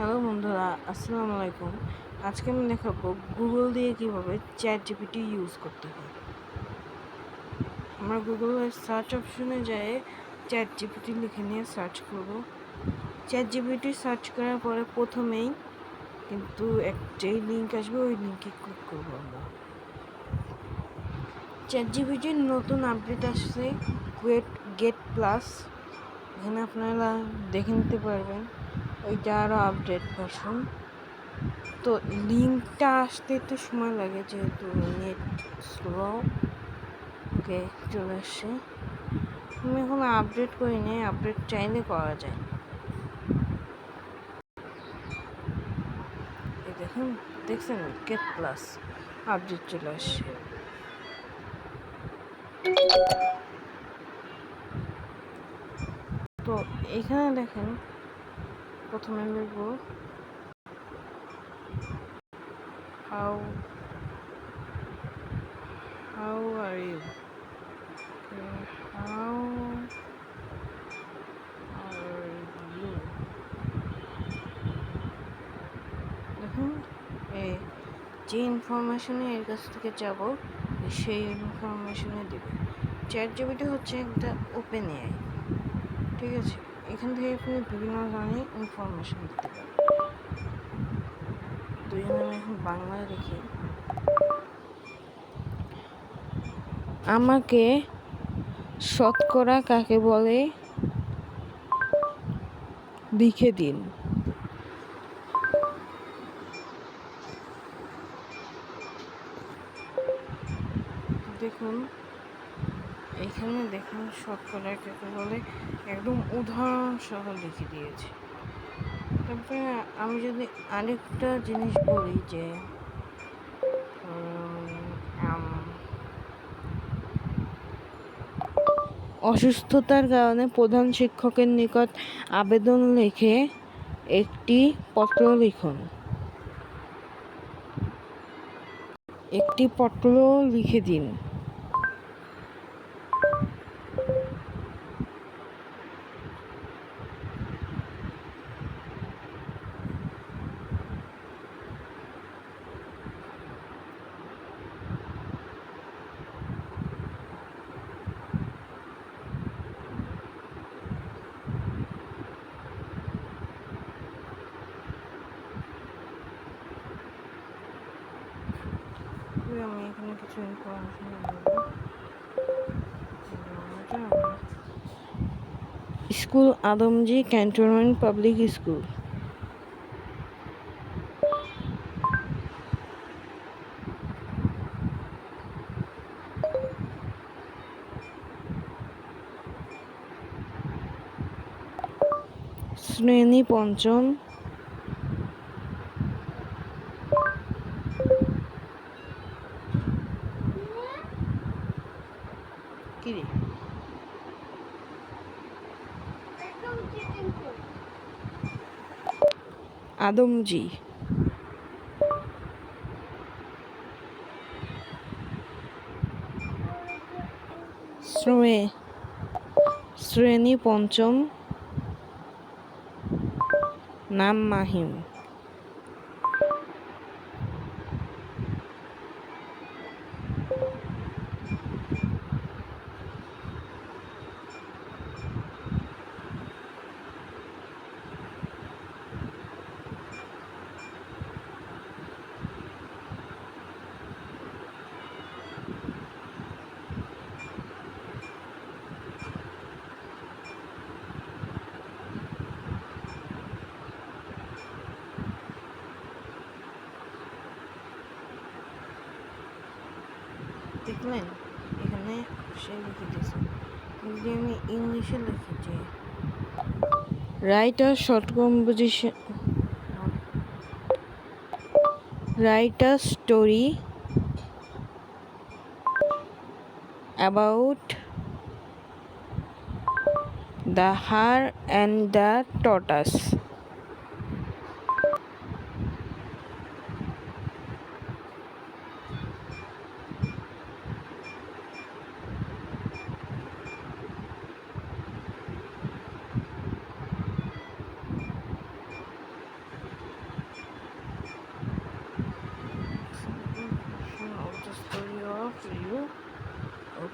Hello বন্ধুরা, আসসালামু আলাইকুম। আজকে আমি দেখাবো গুগল দিয়ে কীভাবে চ্যাট জিপিটি ইউজ করতে হয়। আমরা গুগলের সার্চ অপশনে যেয়ে চ্যাট জিপিটি লিখে নিয়ে সার্চ করব। চ্যাট জিপিটি সার্চ করার পরে প্রথমেই কিন্তু এক যেই লিঙ্ক আসবে, ওই লিঙ্কে ক্লিক করব আমরা। চ্যাট জিপিটির নতুন আপডেট আসছে গেট গেট প্লাস এখানে আপনারা দেখে নিতে পারবেন। ওইটা আরও আপডেট ভার্সন তো লিঙ্কটা আসতে একটু সময় লাগে যেহেতু নেট স্লো ওকে চলে আসছে। আমি এখন আপডেট করি নি আপডেট চাইলে করা যায়। দেখুন, দেখছেন? গেট প্লাস আপডেট চলে আসছে। তো এখানে দেখেন প্রথমে লিখব how how are you how are you দেখুন এই যে ইনফরমেশনে এর কাছ থেকে যাব, সেই ইনফরমেশনে দেবে। চ্যাট জিবিটি হচ্ছে একটা ওপেন এআই ঠিক আছে? এখান থেকে আপনি বিভিন্ন ধরনের ইনফরমেশন দিতে পারেন দুজনে আমি এখন বাংলায় দেখি আমাকে শতকরা কাকে বলে লিখে দিন। দেখুন এখানে দেখুন শতকরা কাকে বলে একদম উদাহরণ সহ লিখে দিয়েছে। তারপরে আমি যদি আরেকটা জিনিস বলি যে অসুস্থতার কারণে প্রধান শিক্ষকের নিকট আবেদন লিখে একটি পত্র লিখুন। একটি পত্র লিখে দিন। আমি এখানে কিছু information school Adamjee cantonment public school. শ্রেণি পঞ্চম। কি রে আদমজি। শ্রে শ্রেণি পঞ্চম নাম মাহিম। দেখলেন? এখানে সে লিখে দিয়েছে। যদি আমি ইংলিশে লিখেছি write a short composition write a story about the hare and the tortoise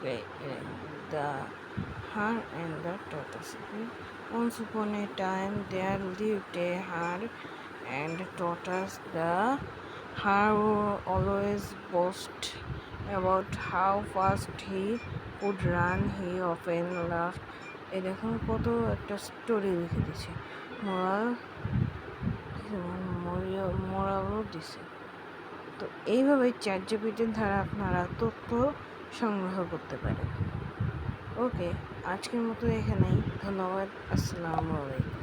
the hare and the tortoise. Once upon a time there lived a hare and tortoise. The hare always boast about how fast he could run. He often laughed. এই দেখুন কত একটা story লিখে দিছে moral মোরালও দিছে তো এইভাবে chat জিপিটির দ্বারা আপনারা তথ্য সংগ্রহ করতে পারে। ওকে আজকের মতো এখানেই। ধন্যবাদ। আসসালামু আলাইকুম।